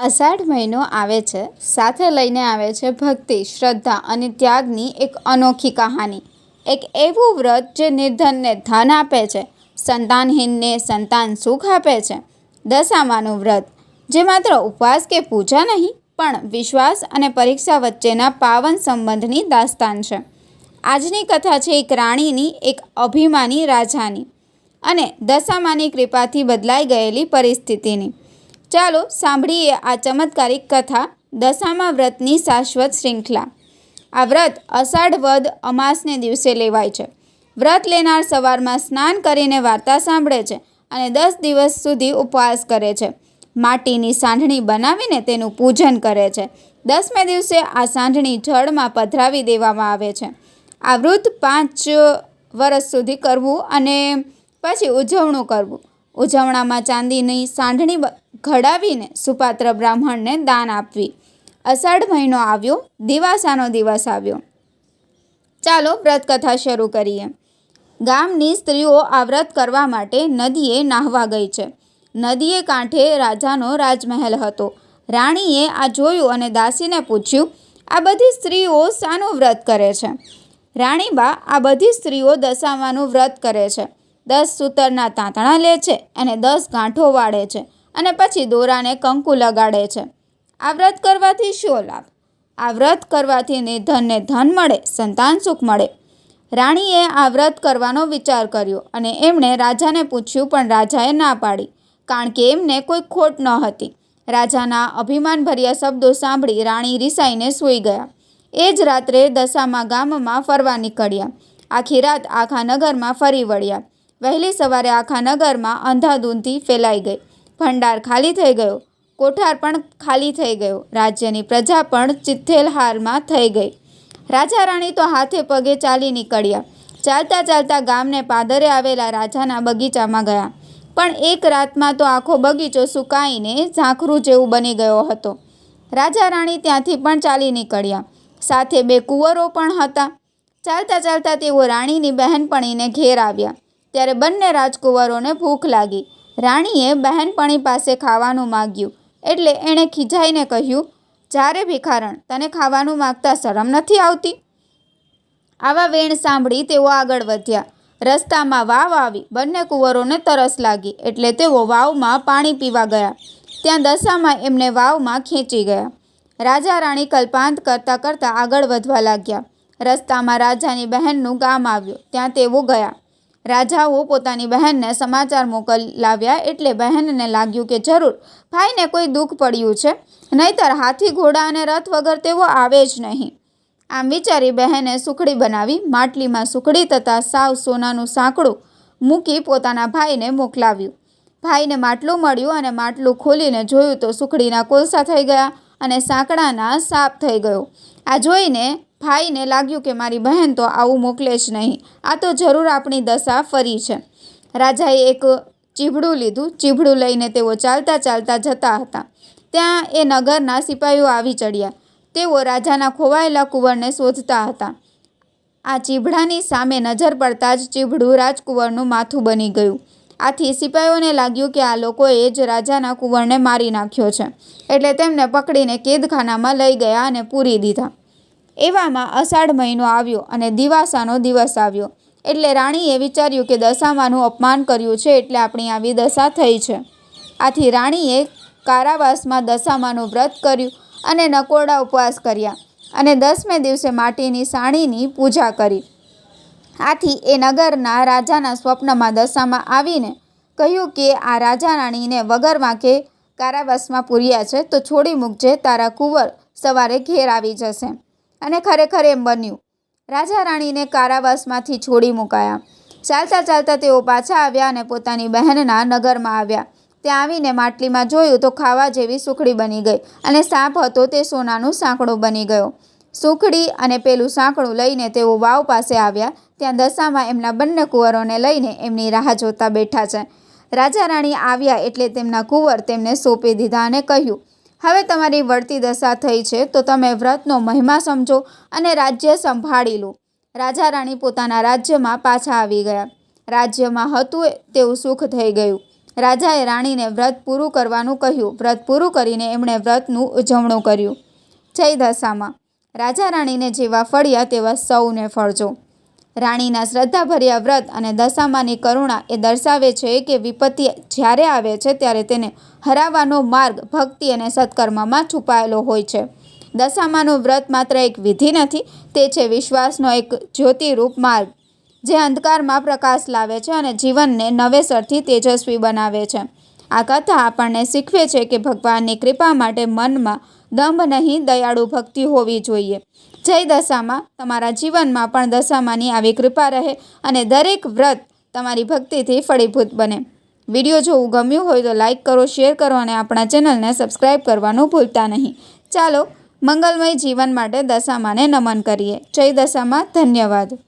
અષાઢ મહિનો આવે છે. સાથે લઈને આવે છે ભક્તિ, શ્રદ્ધા અને ત્યાગની એક અનોખી કહાની. એક એવું વ્રત જે નિર્ધનને ધન આપે છે, સંતાનહીનને સંતાન સુખ આપે છે. દશામાનું વ્રત, જે માત્ર ઉપવાસ કે પૂજા નહીં, પણ વિશ્વાસ અને પરીક્ષા વચ્ચેના પાવન સંબંધની દાસ્તાન છે. આજની કથા છે એક રાણીની, એક અભિમાની રાજાની. અને દશામાની કૃપાથી બદલાઈ ગયેલી પરિસ્થિતિની. ચાલો સાંભળીએ આ ચમત્કારિક કથા દશામા વ્રતની શાશ્વત શૃંખલા. આ વ્રત અષાઢ વદ અમાસને દિવસે લેવાય છે. વ્રત લેનાર સવારમાં સ્નાન કરીને વાર્તા સાંભળે છે અને દસ દિવસ સુધી ઉપવાસ કરે છે. માટીની સાંઢણી બનાવીને તેનું પૂજન કરે છે. દસમે દિવસે આ સાંઢણી જળમાં પધરાવી દેવામાં આવે છે. આ વ્રત પાંચ વર્ષ સુધી કરવું અને પછી ઉજવણું કરવું. ઉજવણામાં ચાંદીની સાંઢણી ઘડાવીને સુપાત્ર બ્રાહ્મણને દાન આપવી. અષાઢ મહિનો આવ્યો, દિવાસાનો દિવસ આવ્યો. ચાલો વ્રતકથા શરૂ કરીએ. ગામની સ્ત્રીઓ આ વ્રત કરવા માટે નદીએ નાહવા ગઈ છે. નદીએ કાંઠે રાજાનો રાજમહેલ હતો. રાણીએ આ જોયું અને દાસીને પૂછ્યું, આ બધી સ્ત્રીઓ શાનું વ્રત કરે છે? રાણીબા, આ બધી સ્ત્રીઓ દશામાનું વ્રત કરે છે. દસ સૂતરના તાંતણા લે છે અને દસ ગાંઠો વાળે છે. અને પછી દોરાને કંકુ લગાડે છે. આ વ્રત કરવાથી શું લાભ? આ વ્રત કરવાથી નિધનને ધન મળે, સંતાન સુખ મળે. રાણીએ આ વ્રત કરવાનો વિચાર કર્યો અને એમણે રાજાને પૂછ્યું, પણ રાજાએ ના પાડી, કારણ કે એમને કોઈ ખોટ ન હતી. રાજાના અભિમાનભર્યા શબ્દો સાંભળી રાણી રિસાઈને સૂઈ ગયા. એ જ રાત્રે દશામાં ગામમાં ફરવા નીકળ્યા. આખી રાત આખા નગરમાં ફરી વળ્યા. વહેલી સવારે આખા નગરમાં અંધાધૂંધી ફેલાઈ ગઈ. ભંડાર ખાલી થઈ ગયો. કોઠાર પણ ખાલી થઈ ગયો. રાજ્યની પ્રજા પણ ચિથેલ હારમાં થઈ ગઈ. રાજા રાણી તો હાથે પગે ચાલી નીકળ્યા. ચાલતા ચાલતા ગામને પાદરે આવેલા રાજાના બગીચામાં ગયા. પણ એક રાતમાં તો આખો બગીચો સુકાઈને ઝાંખરું જેવું બની ગયો હતો. રાજા રાણી ત્યાંથી પણ ચાલી નીકળ્યા. સાથે બે કુંવરો પણ હતા. ચાલતા ચાલતા તેઓ રાણીની બહેનપણીને ઘેર આવ્યા. ત્યારે બંને રાજકુંવરોને ભૂખ લાગી. રાણીએ બહેનપણી પાસે ખાવાનું માગ્યું એટલે એણે ખીજાઈને કહ્યું જ્યારે ભિખારણ, તને ખાવાનું માગતા શરમ નથી આવતી? આવા વેણ સાંભળી તેઓ આગળ વધ્યા. રસ્તામાં વાવ આવી, બંને કુંવરોને તરસ લાગી એટલે તેઓ વાવમાં પાણી પીવા ગયા. ત્યાં દશામાં એમને વાવમાં ખેંચી ગયા. રાજા રાણી કલ્પાંત કરતાં કરતાં આગળ વધવા લાગ્યા. રસ્તામાં રાજાની બહેનનું ગામ આવ્યું, ત્યાં તેઓ ગયા. રાજાઓ પોતાની બહેનને સમાચાર મોકલાવ્યા એટલે બહેનને લાગ્યું કે જરૂર, ભાઈને કોઈ દુઃખ પડ્યું છે, નહીતર હાથી, ઘોડા અને રથ વગર તેઓ આવે જ નહીં. આમ વિચારી બહેને સુખડી બનાવી, માટલીમાં સુખડી તથા સાવ સોનાનું સાંકડું મૂકી પોતાના ભાઈને મોકલાવ્યું. ભાઈને માટલું મળ્યું અને માટલું ખોલીને જોયું તો સુખડીના કોલસા થઈ ગયા અને સાંકડાના સાપ થઈ ગયો. આ જોઈને ભાઈને લાગ્યું કે મારી બહેન તો આવું મોકલે જ નહીં. આ તો જરૂર આપણી દશા ફરી છે. રાજાએ એક ચીભડું લીધું. ચીભડું લઈને તેઓ ચાલતા ચાલતા જતા હતા. ત્યાં એ નગરના સિપાહીઓ આવી ચડ્યા. તેઓ રાજાના ખોવાયેલા કુંવરને શોધતા હતા. આ ચીભડાની સામે નજર પડતા જ ચીભડું રાજકુંવરનું માથું બની ગયું. આથી સિપાહીઓને લાગ્યું કે આ લોકોએ જ રાજાના કુંવરને મારી નાખ્યો છે. એટલે તેમને પકડીને કેદખાનામાં લઈ ગયા અને પૂરી દીધા. એવામાં અષાઢ મહિનો આવ્યો અને દિવાસાનો દિવસ આવ્યો. એટલે રાણીએ વિચાર્યું કે દશામાનું અપમાન કર્યું છે એટલે આપણી આવી દશા થઈ છે. આથી રાણીએ કારાવાસમાં દશામાનું વ્રત કર્યું અને નકોરડા ઉપવાસ કર્યા અને દસમે દિવસે માટીની સાણીની પૂજા કરી. આથી એ નગરના રાજાના સ્વપ્નમાં દશામાં આવીને કહ્યું કે આ રાજા રાણીને વગર વાંકે કારાવાસમાં પૂર્યા છે તો છોડી મૂકજે, તારા કુંવર સવારે ઘેર આવી જશે. અને ખરેખર એમ બન્યું. રાજા રાણીને કારાવાસમાંથી છોડી મુકાયા. ચાલતા ચાલતા તેઓ પાછા આવ્યા અને પોતાની બહેનના નગરમાં આવ્યા. ત્યાં આવીને માટલીમાં જોયું તો ખાવા જેવી સુખડી બની ગઈ અને સાપ હતો તે સોનાનું સાંકડું બની ગયો. સુખડી અને પેલું સાંકડું લઈને તેઓ વાવ પાસે આવ્યા. ત્યાં દશામાં એમના બંને કુંવરોને લઈને એમની રાહ જોતા બેઠા છે. રાજા રાણી આવ્યા એટલે તેમના કુંવર તેમને સોંપી દીધા અને કહ્યું હવે તમારી વળતી દશા થઈ છે, તો તમે વ્રતનો મહિમા સમજો અને રાજ્ય સંભાળી લો. રાજા રાણી પોતાના રાજ્યમાં પાછા આવી ગયા. રાજ્યમાં હતું તેવું સુખ થઈ ગયું. રાજાએ રાણીને વ્રત પૂરું કરવાનું કહ્યું. વ્રત પૂરું કરીને એમણે વ્રતનું ઉજવણું કર્યું. જય દશામાં. રાજા રાણીને જેવા ફળ્યા તેવા સૌને ફળજો. રાણીના શ્રદ્ધાભર્યા વ્રત અને દશામાની કરુણા એ દર્શાવે છે કે વિપત્તિ જ્યારે આવે છે ત્યારે તેને હરાવવાનો માર્ગ ભક્તિ અને સત્કર્મમાં છુપાયેલો હોય છે. દશામાનું વ્રત માત્ર એક વિધિ નથી, તે છે વિશ્વાસનો એક જ્યોતિરૂપ માર્ગ, જે અંધકારમાં પ્રકાશ લાવે છે અને જીવનને નવેસરથી તેજસ્વી બનાવે છે. આ કથા આપણને શીખવે છે કે ભગવાનની કૃપા માટે મનમાં દંભ નહીં, દયાળુ ભક્તિ હોવી જોઈએ. જય દશામાં. તમારા જીવનમાં પણ દશામાંની આવી કૃપા રહે અને દરેક વ્રત તમારી ભક્તિથી ફળીભૂત બને. વીડિયો જોવું ગમ્યું હોય તો લાઇક કરો, શેર કરો અને આપણા ચેનલને સબસ્ક્રાઈબ કરવાનું ભૂલતા નહીં. ચાલો, મંગલમય જીવન માટે દશામાને નમન કરીએ. જય દશામાં. ધન્યવાદ.